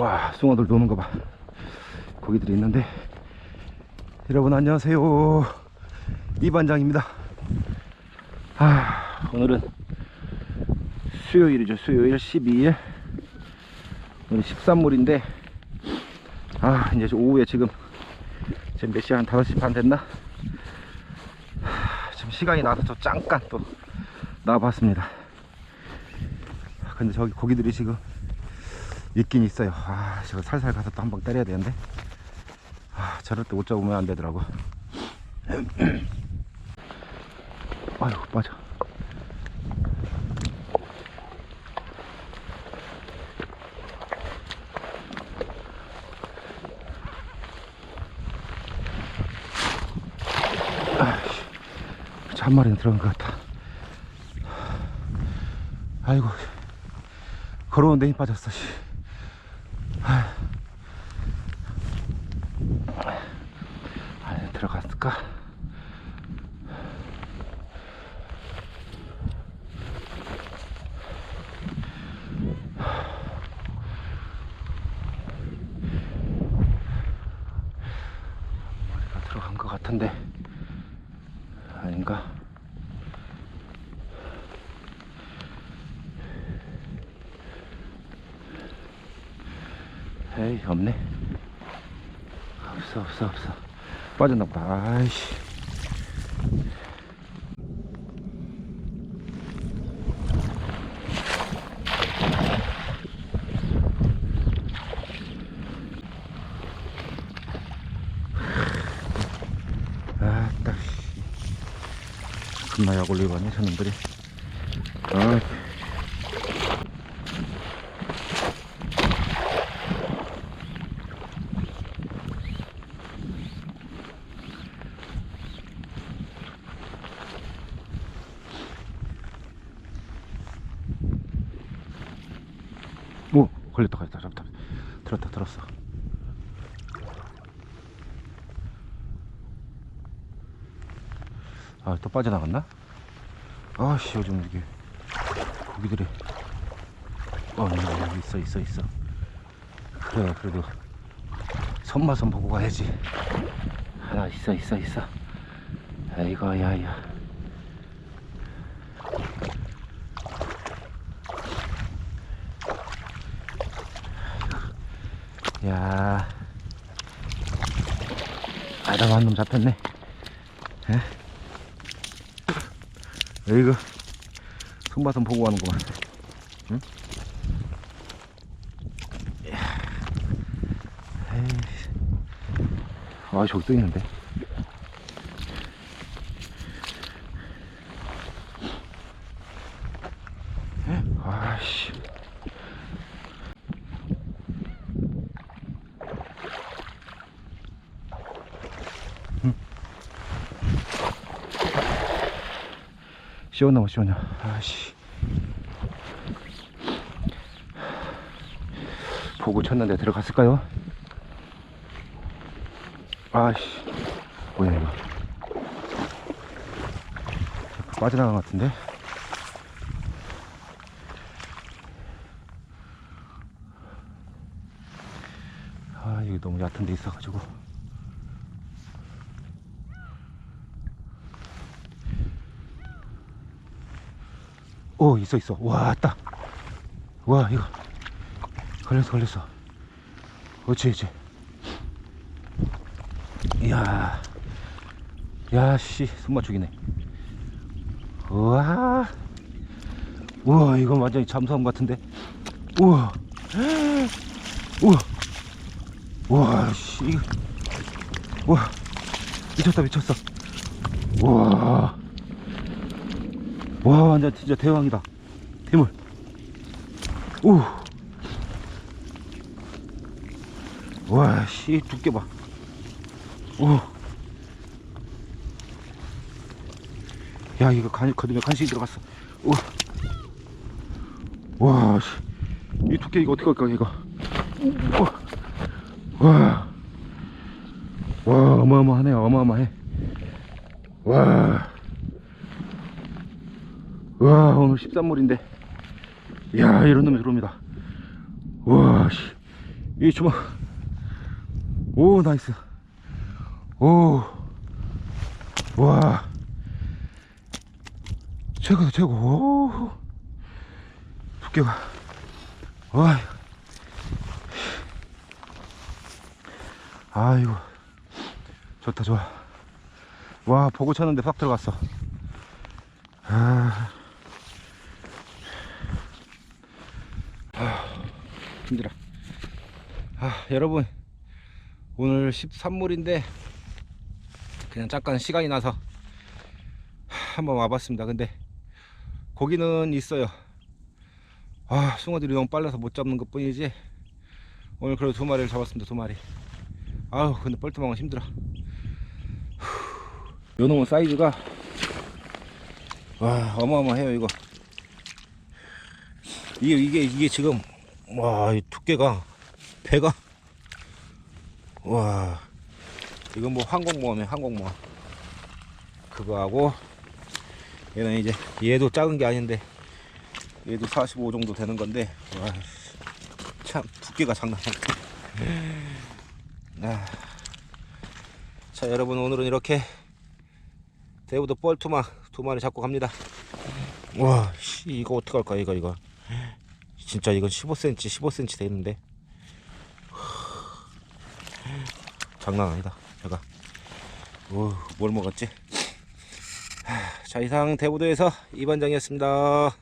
와, 숭어들 노는 거 봐. 거기들이 있는데. 여러분, 안녕하세요. 이반장입니다. 아, 오늘은 수요일이죠. 수요일 12일. 오늘 13물인데, 아, 이제 오후에 지금, 지금 몇 시? 한 5시 반 됐나? 하, 지금 시간이 나서 또 잠깐 또 나와봤습니다. 근데 저기 고기들이 지금 있긴 있어요. 아, 저거 살살 가서 또 한 방 때려야 되는데. 아, 저럴 때 옷 잡으면 안 되더라고. 아유, 빠져. 저한 마리는 들어간 것 같다. 아이고, 걸어오는데 힘 빠졌어, 씨. 안에 들어갔을까? 머리가 들어간 것 같은데 아닌가? 에이 없네. 없어 없어 없어. 빠졌나 보다. 아이씨 아따 씨 겁나 약 올리고 가네 저 놈들이. 아 오 걸렸다 걸렸다. 잡다 들었다 들었어 아 또 빠져나갔나? 아씨 요즘 이게 고기들이 어 여기 있어 있어 있어. 그래 그래도 손맛은 보고 가야지. 하나 있어 있어 있어. 아이고 야야. 야. 아담한 놈 잡혔네. 에? 이거 손맛은 보고 가는구만. 응? 아 저기 또 있는데 에? 아씨 시원하고 시원해. 아씨. 보고 쳤는데 들어갔을까요? 아씨. 뭐야 이거. 빠져나간 것 같은데? 아 이게 너무 얕은 데 있어가지고 오 있어 있어. 와딱 와 이거. 걸렸어 걸렸어. 그렇지 그렇지. 이야. 야씨 손맛 죽이네. 우와. 우와 이건 완전히 잠수함 같은데. 우와. 우와. 우와 씨. 우와. 미쳤다 미쳤어. 우와 와 완전 진짜 대왕이다 대물 오 와, 씨, 두께 봐. 오. 야, 이거 간, 거두면 간식이 들어갔어. 오. 와, 씨. 이 두께 이거 어떻게 할까, 이거. 오. 와. 와, 어마어마하네, 어마어마해. 와. 와, 오늘 13물인데. 이야, 이런 놈이 들어옵니다. 와, 씨. 이 주먹. 오, 나이스. 오. 와. 최고다, 최고. 오. 두께가. 와. 아이고. 좋다, 좋아. 와, 보고 쳤는데 팍 들어갔어. 아. 아, 힘들어. 아, 여러분. 오늘 13물인데, 그냥 잠깐 시간이 나서 한번 와봤습니다. 근데, 고기는 있어요. 아, 숭어들이 너무 빨라서 못 잡는 것 뿐이지. 오늘 그래도 두 마리를 잡았습니다. 두 마리. 아우, 근데 뻘쭘하고 힘들어. 요 놈의 사이즈가, 와, 어마어마해요, 이거. 이게, 이게, 이게 지금, 와, 이 두께가, 배가, 와, 이건 뭐 항공모함이에요, 항공모함. 그거하고, 얘는 이제, 얘도 작은 게 아닌데, 얘도 45 정도 되는 건데, 와, 참, 두께가 장난 아니야. 아. 자, 여러분, 오늘은 이렇게, 대우도 뻘투마 두 마리 잡고 갑니다. 와, 씨, 이거 어떡할까, 이거, 이거. 진짜 이건 15cm, 15cm 되는데. 장난 아니다, 제가. 오, 뭘 먹었지? 하, 자, 이상 대부도에서 이반장이었습니다.